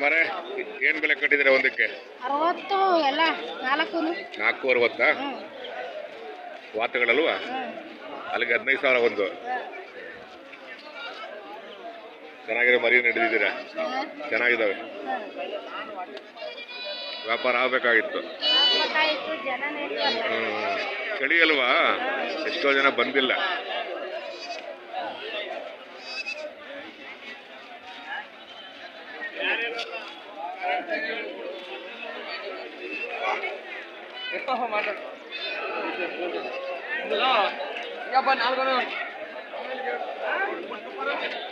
ಅಮ್ಮರೇ ಏನ್ ಬೆಲೆ ಕಟ್ಟಿದ್ರೆ ಒಂದಕ್ಕೆ? ಅರವತ್ತು ಎಲ್ಲ ನಾಲ್ಕು ನಾಲ್ಕು ಅರವತ್ತಾ? ವಾತಗಳಲ್ವಾ? ಅಲ್ಲಿಗೆ ಹದಿನೈದು ಸಾವಿರ ಒಂದು. ಚೆನ್ನಾಗಿರೋ ಮರಿ ನಡೆದಿದ್ದೀರಾ ಚೆನ್ನಾಗಿದ್ದಾವೆ. ವ್ಯಾಪಾರ ಆಗಬೇಕಾಗಿತ್ತು. ಚಳಿ ಅಲ್ವಾ? ಎಷ್ಟೋ ಜನ ಬಂದಿಲ್ಲ. ಏನ್ ಬೆಲೆ ಕಟ್ಟಿ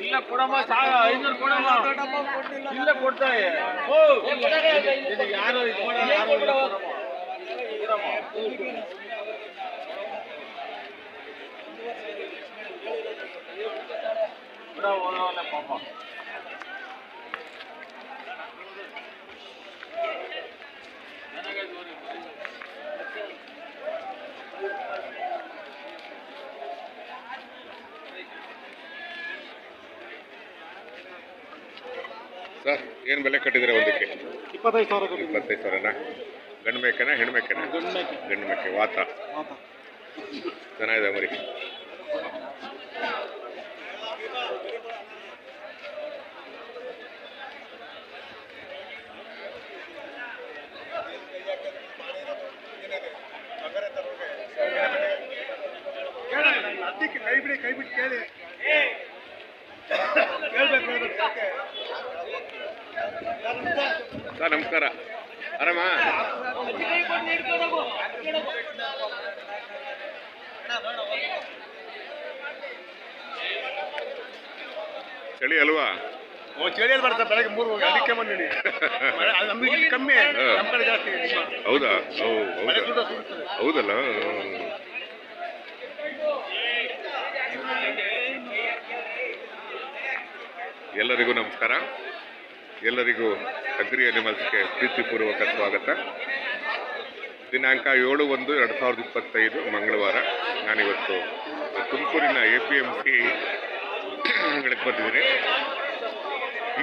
ಇಲ್ಲ ಕೊಡಮ್ಮ ಸಾಗ ಐನೂರು ಕೊಡಮ್ಮ ಇಲ್ಲ ಕೊಡ್ತಾರೆ ಓ ನಿನಗೆ ಯಾರು ಇದು ಕೊಡಲ್ಲ, ಬಿಡ, ಹೋಗಲ್ಲ ಪಾಪ ಸರ್ ಏನ್ ಬೆಲೆ ಕಟ್ಟಿದ್ದೀರಾ ಒಂದಕ್ಕೆ? ಇಪ್ಪತ್ತೈದು ಸಾವಿರ ಇಪ್ಪತ್ತೈದು ಸಾವಿರನಾ? ಗಂಡು ಮೇಕೆನಾ ಹೆಣ್ಮೇಕೆನಾ ಗಂಡು ಮೇಕೆ ವಾತ. ಚೆನ್ನಾಗಿದೆ ಮರಿ. ಸರ್ ನಮಸ್ಕಾರ. ಆರಾಮ? ಚಳಿ ಅಲ್ವಾ? ಓ ಚಳಿಯಲ್ಲಿ ಬರ್ತಾರೆ ಬೆಳಗ್ಗೆ ಮೂರು ಅದಕ್ಕೆ ಬಂದಿನಿ ನಮಗೆ ಕಮ್ಮಿ. ನಮ್ಮ ಕಡೆ ಜಾಸ್ತಿ ಹೌದಾ? ಹೌದಲ್ಲ? ಎಲ್ಲರಿಗೂ ನಮಸ್ಕಾರ. ಎಲ್ಲರಿಗೂ ಅಗ್ರಿ ಅನಿಮಲ್ಸ್ಗೆ ಪ್ರೀತಿಪೂರ್ವಕ ಸ್ವಾಗತ. ದಿನಾಂಕ ಏಳು ಒಂದು ಎರಡು ಸಾವಿರದ ಇಪ್ಪತ್ತೈದು ಮಂಗಳವಾರ. ನಾನಿವತ್ತು ತುಮಕೂರಿನ ಎ ಪಿ ಎಂ ಸಿಗಳಿಗೆ ಬಂದಿದ್ದೀನಿ.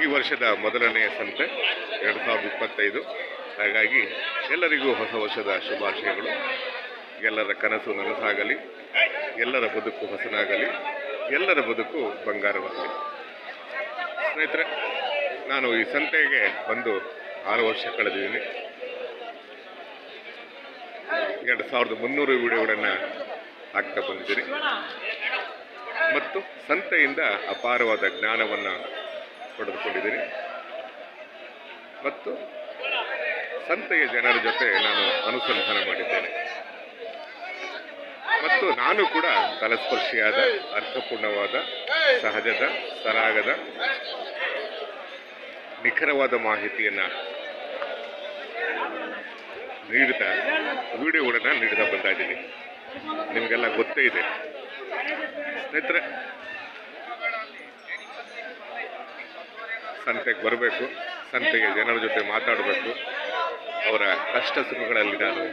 ಈ ವರ್ಷದ ಮೊದಲನೆಯ ಸಂತೆ ಎರಡು ಸಾವಿರದ ಇಪ್ಪತ್ತೈದು. ಹಾಗಾಗಿ ಎಲ್ಲರಿಗೂ ಹೊಸ ವರ್ಷದ ಶುಭಾಶಯಗಳು. ಎಲ್ಲರ ಕನಸು ನನಸಾಗಲಿ, ಎಲ್ಲರ ಬದುಕು ಹೊಸನಾಗಲಿ, ಎಲ್ಲರ ಬದುಕು ಬಂಗಾರವಾಗಲಿ. ಸ್ನೇಹಿತರೆ ನಾನು ಈ ಸಂತೆಗೆ ಬಂದು ಆರು ವರ್ಷ ಕಳೆದಿದ್ದೀನಿ. ಎರಡು ಸಾವಿರದ ಮುನ್ನೂರು ವಿಡಿಯೋಗಳನ್ನು ಹಾಕ್ತಾ ಬಂದಿದ್ದೀನಿ. ಮತ್ತು ಸಂತೆಯಿಂದ ಅಪಾರವಾದ ಜ್ಞಾನವನ್ನು ಪಡೆದುಕೊಂಡಿದ್ದೀನಿ. ಮತ್ತು ಸಂತೆಯ ಜನರ ಜೊತೆ ನಾನು ಅನುಸಂಧಾನ ಮಾಡಿದ್ದೇನೆ. ಮತ್ತು ನಾನು ಕೂಡ ತಲಸ್ಪರ್ಶಿಯಾದ, ಅರ್ಥಪೂರ್ಣವಾದ, ಸಹಜದ, ಸರಾಗದ ನಿಖರವಾದ ಮಾಹಿತಿಯನ್ನು ನೀಡುತ್ತಾ ವಿಡಿಯೋಗಳನ್ನು ನೀಡ್ತಾ ಬರ್ತಾ ಇದ್ದೀನಿ. ನಿಮಗೆಲ್ಲ ಗೊತ್ತೇ ಇದೆ. ಸ್ನೇಹಿತರೆ, ಸಂತೆಗೆ ಬರಬೇಕು, ಸಂತೆಗೆ ಜನರ ಜೊತೆ ಮಾತಾಡಬೇಕು, ಅವರ ಕಷ್ಟ ಸುಖಗಳಲ್ಲಿ ನಾನು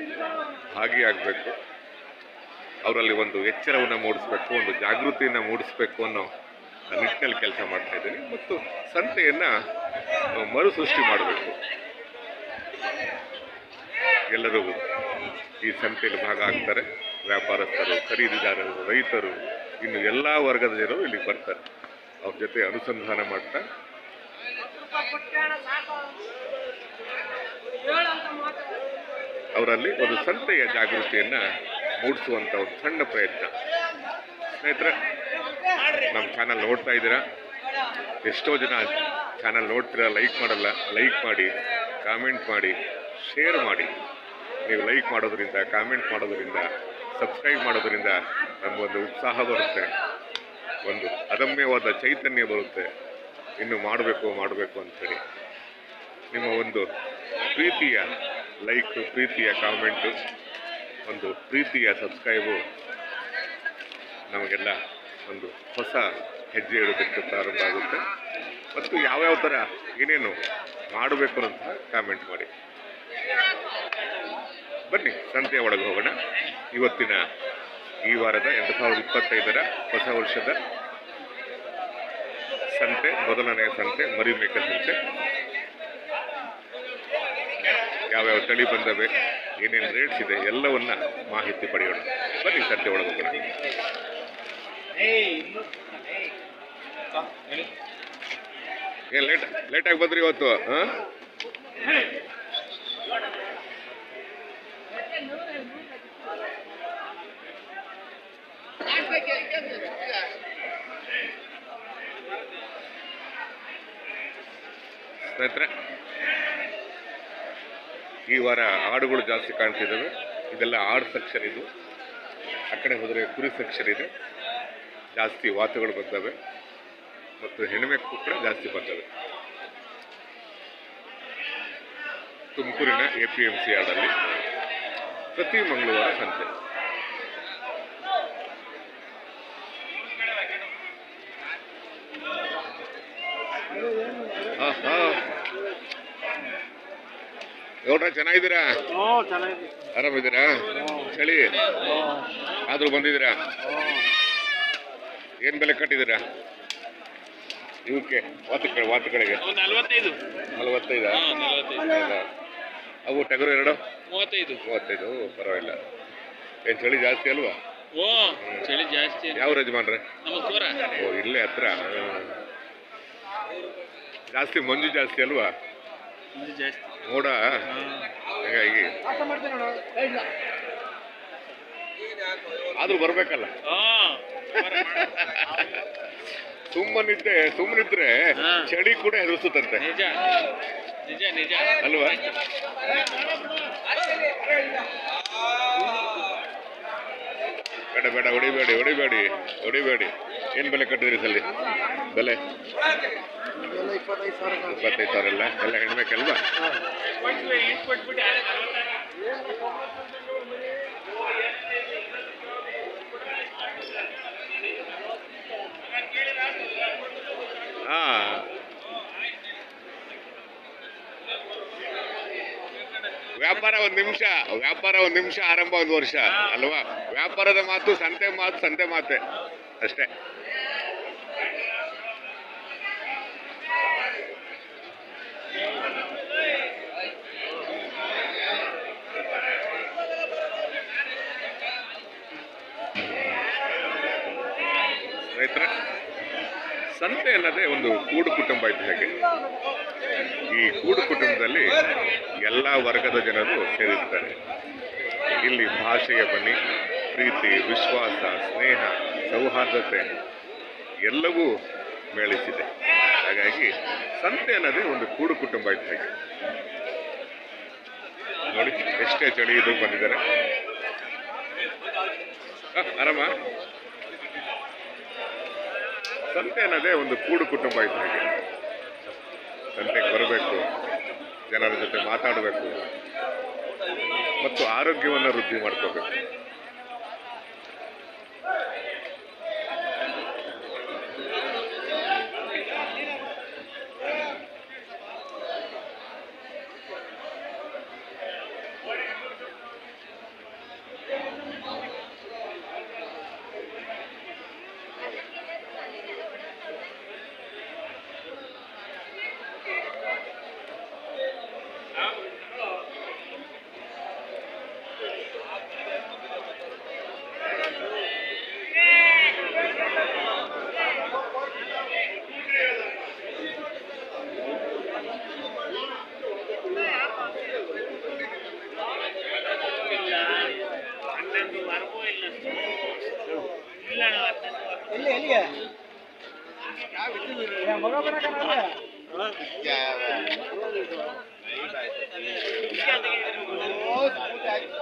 ಭಾಗಿಯಾಗಬೇಕು, ಅವರಲ್ಲಿ ಒಂದು ಎಚ್ಚರವನ್ನು ಮೂಡಿಸ್ಬೇಕು, ಒಂದು ಜಾಗೃತಿಯನ್ನು ಮೂಡಿಸ್ಬೇಕು ಅನ್ನೋ ನಿಟ್ಟಿನಲ್ಲಿ ಕೆಲಸ ಮಾಡ್ತಾ ಇದ್ದೀನಿ. ಮತ್ತು ಸಂತೆಯನ್ನು ಮರು ಸೃಷ್ಟಿ ಮಾಡಬೇಕು. ಎಲ್ಲರೂ ಈ ಸಂತೆಯಲ್ಲಿ ಭಾಗ ಆಗ್ತಾರೆ ವ್ಯಾಪಾರಸ್ಥರು, ಖರೀದಿದಾರರು, ರೈತರು, ಇನ್ನು ಎಲ್ಲ ವರ್ಗದ ಜನರು ಇಲ್ಲಿಗೆ ಬರ್ತಾರೆ. ಅವ್ರ ಜೊತೆ ಅನುಸಂಧಾನ ಮಾಡ್ತಾ ಅವರಲ್ಲಿ ಒಂದು ಸಂತೆಯ ಜಾಗೃತಿಯನ್ನು ಮೂಡಿಸುವಂಥ ಒಂದು ಸಣ್ಣ ಪ್ರಯತ್ನ. ಸ್ನೇಹಿತರೆ, ನಮ್ಮ ಚಾನಲ್ ನೋಡ್ತಾ ಇದ್ದೀರಾ? ಎಷ್ಟೋ ಜನ ಚಾನಲ್ ನೋಡ್ತೀರಾ ಲೈಕ್ ಮಾಡಲ್ಲ ಲೈಕ್ ಮಾಡಿ ಕಾಮೆಂಟ್ ಮಾಡಿ ಶೇರ್ ಮಾಡಿ. ನೀವು ಲೈಕ್ ಮಾಡೋದ್ರಿಂದ ಕಾಮೆಂಟ್ ಮಾಡೋದ್ರಿಂದ ಸಬ್ಸ್ಕ್ರೈಬ್ ಮಾಡೋದ್ರಿಂದ ನಮಗೊಂದು ಉತ್ಸಾಹ ಬರುತ್ತೆ. ಒಂದು ಅದಮ್ಯವಾದ ಚೈತನ್ಯ ಬರುತ್ತೆ. ಇನ್ನು ಮಾಡಬೇಕು ಮಾಡಬೇಕು ಅಂತೇಳಿ. ನಿಮ್ಮ ಒಂದು ಪ್ರೀತಿಯ ಲೈಕ್ ಪ್ರೀತಿಯ ಕಾಮೆಂಟು ಒಂದು ಪ್ರೀತಿಯ ಸಬ್ಸ್ಕ್ರೈಬು ನಮಗೆಲ್ಲ ಒಂದು ಹೊಸ ಹೆಜ್ಜೆ ಇಡೋದಕ್ಕೆ ಪ್ರಾರಂಭ ಆಗುತ್ತೆ. ಮತ್ತು ಯಾವ್ಯಾವ ಥರ ಏನೇನು ಮಾಡಬೇಕು ಅಂತ ಕಾಮೆಂಟ್ ಮಾಡಿ. ಬನ್ನಿ, ಸಂತೆಯ ಒಳಗೆ ಹೋಗೋಣ. ಇವತ್ತಿನ ಈ ವಾರದ ಎರಡು ಸಾವಿರದ ಇಪ್ಪತ್ತೈದರ ಹೊಸ ವರ್ಷದ ಸಂತೆ, ಮೊದಲನೆಯ ಸಂತೆ ಮರಿಮೇಕ ಸಂತೆ. ಯಾವ್ಯಾವ ತಳಿ ಬಂದವೆ, ಏನೇನು ರೇಟ್ಸ್ ಇದೆ, ಎಲ್ಲವನ್ನ ಮಾಹಿತಿ ಪಡೆಯೋಣ. ಬನ್ನಿ, ಸಂತೆ ಒಳಗೆ ಹೋಗೋಣ. ಏನ್ ಲೇಟ್ ಲೇಟಾಗಿ ಬಂದ್ರಿ ಇವತ್ತು, ಹಾಂ? ಸ್ನೇಹಿತರೆ, ಈ ವಾರ ಆಡುಗಳು ಜಾಸ್ತಿ ಕಾಣ್ತಿದ್ದಾವೆ. ಇದೆಲ್ಲ ಆಡು ಸೆಕ್ಷನ್ ಇದು. ಆ ಕಡೆ ಹೋದರೆ ಕುರಿ ಸೆಕ್ಷನ್ ಇದೆ. ಜಾಸ್ತಿ ವಾತುಗಳು ಬರ್ತವೆ ಮತ್ತು ಹೆಣ್ಮೆಕ್ಕು ಕೂಡ ಜಾಸ್ತಿ ಬರ್ತವೆ ತುಮಕೂರಿನ ಎ ಪಿ ಎಂ ಸಿ ಆಡಲ್ಲಿ ಪ್ರತಿ ಮಂಗಳವಾರ ಸಂತೆ. ಗೌಡ್ರ ಚೆನ್ನಾಗಿದ್ದೀರಾ? ಆರಾಮಿದ್ದೀರಾ? ಚಳಿ? ಆದ್ರೂ ಬಂದಿದ್ದೀರಾ? ಏನ್ ಬೆಲೆ ಕಟ್ಟಿದ್ದೀರಾ? ಇವಕ್ಕೆ ವಾತುಕಡೆ ವಾತುಕಡೆಗೆ ನಲ್ವತ್ತೈದು. ನಲವತ್ತೈದ? ಅವು ಟಗರು ಎರಡು? ಮೂವತ್ತೈದು. ಮೂವತ್ತೈದು ಪರವಾಗಿಲ್ಲ. ಏನು ಚಳಿ ಜಾಸ್ತಿ ಅಲ್ವಾ? ಓ ಚಳಿ ಜಾಸ್ತಿ ಯಾವ ಯಜಮಾನ್ರೆ? ಓ ಇಲ್ಲೇ ಹತ್ರ. ಜಾಸ್ತಿ ಮಂಜು ಜಾಸ್ತಿ ಅಲ್ವಾ? ಮೋಡ? ಹಾಗಾಗಿ. ಆದ್ರೂ ಬರ್ಬೇಕಲ್ಲ? ಸುಮ್ಮನಿದ್ದೆ ಸುಮ್ಮನಿದ್ರೆ. ಚಳಿ ಕೂಡ ಹೆದರ್ಸುತ್ತಂತೆ ನಿಜ. ನಿಜ ನಿಜ. ಅಲ್ವಾ? ಬೇಡ ಬೇಡ ಹೊಡಿಬೇಡಿ ಹೊಡಿಬೇಡಿ ಹೊಡಿಬೇಡಿ. ಏನ್ ಬೆಲೆ ಕಟ್ಟಿದ್ರಿ ಸಲ್ಲಿ? ಬೆಲೆ? ಇಪ್ಪತ್ತೈದು ಸಾವಿರ ಎಲ್ಲ ಎಲ್ಲ ಹೆಣ್ಬೇಕಲ್ವಾ ವ್ಯಾಪಾರ ಒಂದು ನಿಮಿಷ, ವ್ಯಾಪಾರ ಒಂದು ನಿಮಿಷ ಆರಂಭ ಒಂದು ವರ್ಷ, ಅಲ್ವಾ? ವ್ಯಾಪಾರದ ಮಾತು ಸಂತೆ ಮಾತು, ಸಂತೆ ಮಾತೆ, ಅಷ್ಟೇ. ರೈತರ, ಸಂತೆ ಅನ್ನೋದೇ ಒಂದು ಕೂಡು ಕುಟುಂಬ ಇದ್ದ ಹಾಗೆ. ಈ ಕೂಡು ಕುಟುಂಬದಲ್ಲಿ ಎಲ್ಲ ವರ್ಗದ ಜನರು ಸೇರಿರ್ತಾರೆ. ಇಲ್ಲಿ ಭಾಷೆಯ ಬನ್ನಿ, ಪ್ರೀತಿ, ವಿಶ್ವಾಸ, ಸ್ನೇಹ, ಸೌಹಾರ್ದತೆ ಎಲ್ಲವೂ ಮೇಳಿಸಿದೆ. ಹಾಗಾಗಿ ಸಂತೆ ಅನ್ನೋದೇ ಒಂದು ಕೂಡು ಕುಟುಂಬ ಇದ್ದ ಹಾಗೆ. ನೋಡಿ, ಎಷ್ಟೇ ಚಳಿ ಇದು ಬಂದಿದ್ದಾರೆ. ಆರಾಮ? ಸಂತೆ ಅನ್ನೋದೇ ಒಂದು ಕೂಡು ಕುಟುಂಬ ಇದ್ದ ಸಂತೆಗೆ ಬರಬೇಕು ಜನರ ಜೊತೆ ಮಾತಾಡಬೇಕು ಮತ್ತು ಆರೋಗ್ಯವನ್ನು ವೃದ್ಧಿ ಮಾಡ್ಕೋಬೇಕು. ಎಲ್ಲಿ ಎಲ್ಲಿಗೆ ಮಗ ಬರಕಲ್ಲ ಆಯ್ತು